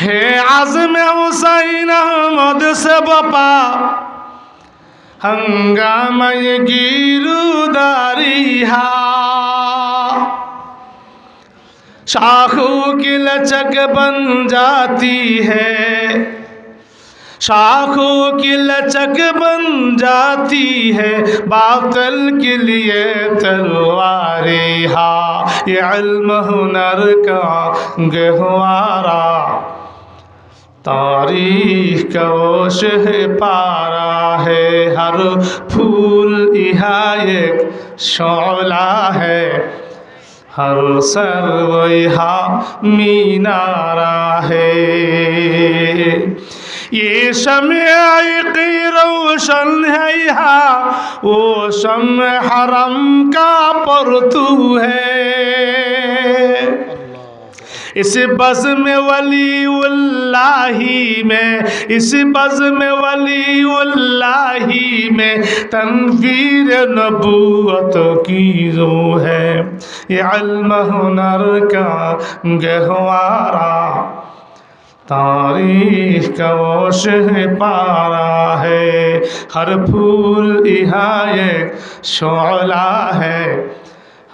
ہے عزم حسین احمد سے بپا ہنگامہ گیرو داری شاخوں کی لچک بن جاتی ہے شاخوں کی لچک بن جاتی ہے باطل کے لیے تلواری ہا یہ علم ہنر کا گہوارا تاریخ کا وہ شہ پارا ہے ہر پھول یہاں ایک شعلہ ہے ہر سر و یہاں مینارہ ہے یہ شمع کی روشن ہے یہاں وہ شمع حرم کا پرتو ہے اس بز میں ولی اللہ میں، اس بز میں ولی اللہ میں تنفیر نبوت کی رو ہے۔ یہ علم ہنر کا گہوارا تاریخ کا وہ پارا ہے۔ ہر پھول یہاں ایک شعلہ ہے۔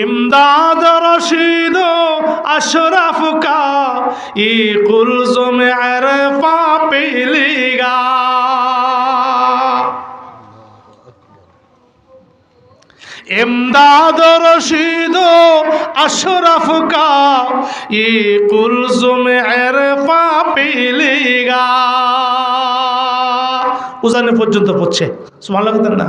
امداد رشید و اشرف کا ای قلزم عرفا پیلی گا امداد رشید و اشرف کا ای قلزم عرفا پیلی گا উজানে পর্যন্ত পড়ছে সুমাল্লা কথা না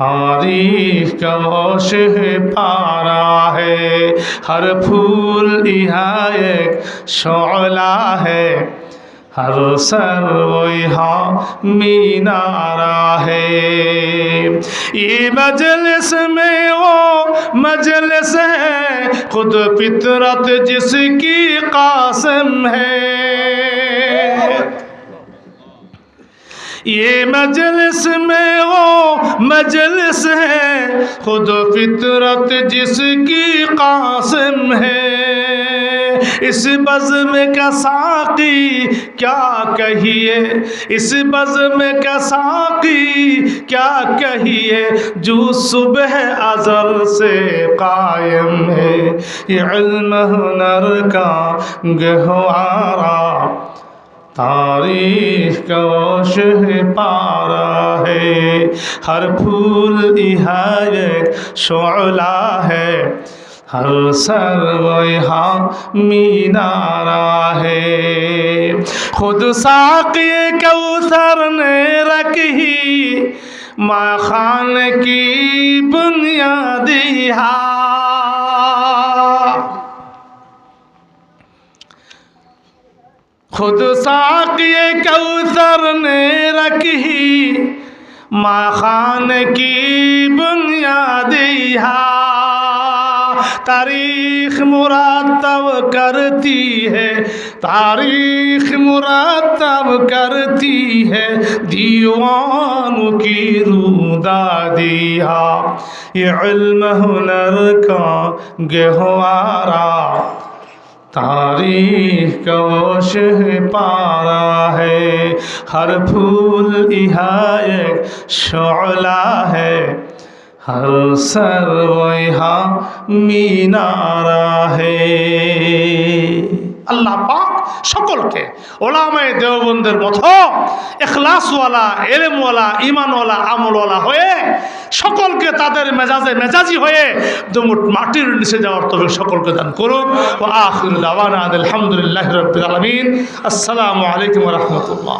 تاریخ کا شہ پارا ہے۔ ہر پھول یہاں ایک شعلہ ہے۔ ہر سر وہ یہاں مینارہ ہے۔ یہ مجلس میں وہ مجلس ہے، خود پترت جس کی قاسم ہے۔ یہ مجلس میں وہ مجلس ہے، خود فطرت جس کی قاسم ہے۔ اس بزم کا ساقی کیا کہیے؟ اس بزم کا ساقی کیا کہیے؟ جو صبح عزر سے قائم ہے۔ یہ علم ہنر کا گہوارہ تاریخ کا شہ پارا ہے۔ ہر پھول ایک شعلہ ہے۔ ہر سر وہ یہاں مینارہ ہے۔ خود ساقی سر نے رکھی ماں خان کی بنیادی ہاں۔ خود ساقی کوثر نے رکھی۔ ماں خان کی بنیادی تاریخ مراتب کرتی ہے، تاریخ مراتب کرتی ہے۔ دیوان کی رو دادی یہ علم ہنر کا گہوارا تاریخ کا وہ شہر پارا ہے۔ ہر پھول ایہا ایک شعلہ ہے۔ ہر سر و یہاں مینارہ ہے۔ اللہ پاک সকলকে। ওলামায় দেওবন্দের মতো এখলাসওয়ালা, এলেমওয়ালা ইমানওয়ালা আমলওয়ালা হয়ে সকলকে তাদের মেজাজে মেজাজি হয়ে দুমুট মাটির নিচে যাওয়ার তবে সকলকে দান করুন। ও রবিল আলমিন। আসসালামু আলাইকুম রহমতুল্লাহ।